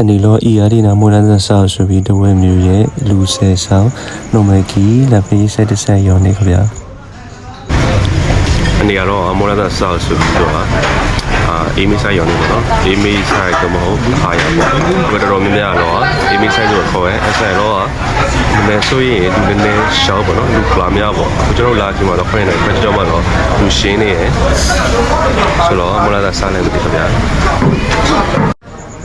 အနေလောအီယာဒီနာမိုလန်ဆာဆောက်ဆိုပြီးတဝဲမျိုးရဲ့လူဆယ်ဆောင်နိုမကီလက်ဖေးဆက်တဆက်ရောနေခဗျာအနေကတော့မော်လာဒါဆောက်ဆိုပြီးတော့အာအေးမီဆိုင်ရောင်းနေပေါ့နော်အေးမီဆိုင်ကမဟုတ်အားရပေါ့ဘယ်တော်များများတော့အေးမီဆိုင်ဆိုခေါ်ရဲအဆိုင်တော့နည်းနည်းဆိုရင်ဒီနည်းနည်းရှောက်ပေါ့နော်လူကလာများပေါ့ကျွန်တော်လာကြည့်မှာတော့ခွင့်နေခွင့်ကြောက်မှာတော့လူရှင်းနေရယ်ဆိုတော့မော်လာဒါဆောက်လည်းမသိခဗျာ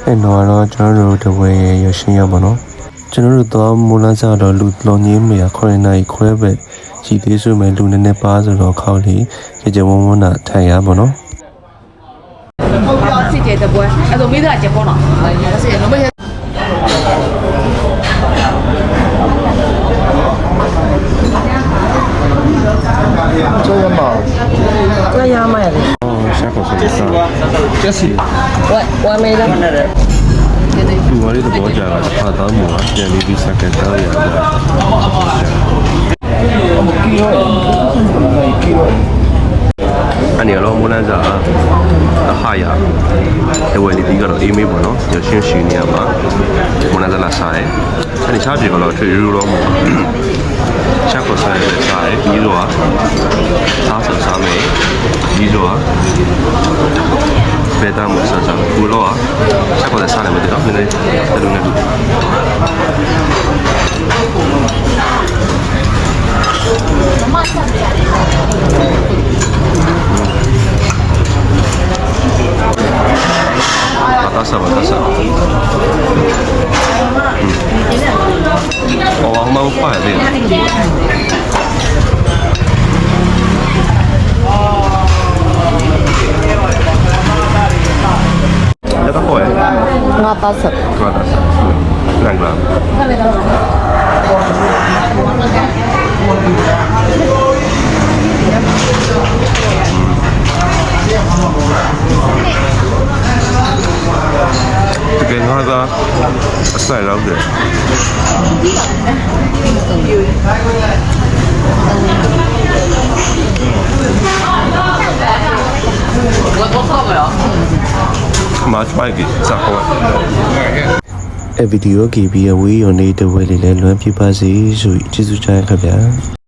အဲ့တော့တော့ကျွန်တော်တို့တဝဲရဲ့ရရှင်းရပါတော့ကျွန်တော်တို့တော့မိုလန်ဆာတော့လူလောင်းကြီးမရခွဲနိုင်ခွဲပဲရှိသေးဆိုမဲ့လူနည်းနည်းပါဆိုတော့ခောက်လေးကြကြဝဝနာထိုင်ရပါတော့ 好，谢谢的不？那都没得结婚了，那是那么些。这样买的， အော်ရှာခေါ်ဆိုစားကျစီ 我 Just here. What? What made them? You wanted to watch out. Adam, you are telling me second time. Yeah. ။အနေရောမိုးလန်းစာအဟာရအဝယ်လေးဒီကတော့အေးမေးပေါ့နော်။ရရှင်းရှင်နေရမှာမိုးလန်းစာလာဆိုင်။အဲဒီချားပြေကတော့ထွေရူရောမို့။ချက်ကိုဆိုင်တဲ့ဆိုင်ပြီးတော့စားစ စားစားဘူးလို့ချက်ကိုစားတယ်မသိတော့နည်းနည်းတလူနဲ့ Batasa, batasa. Oh, ang mau pa din. 我八十， Batasa. Ilang gram? Tugay nga ka. much by the support ။အဗီဒီယို KB ရဲ့ဝေးရုံလေးတဝဲလေးလည်းလွမ်းပြပါစေဆိုကျေးဇူးတင်ခင်ဗျာ။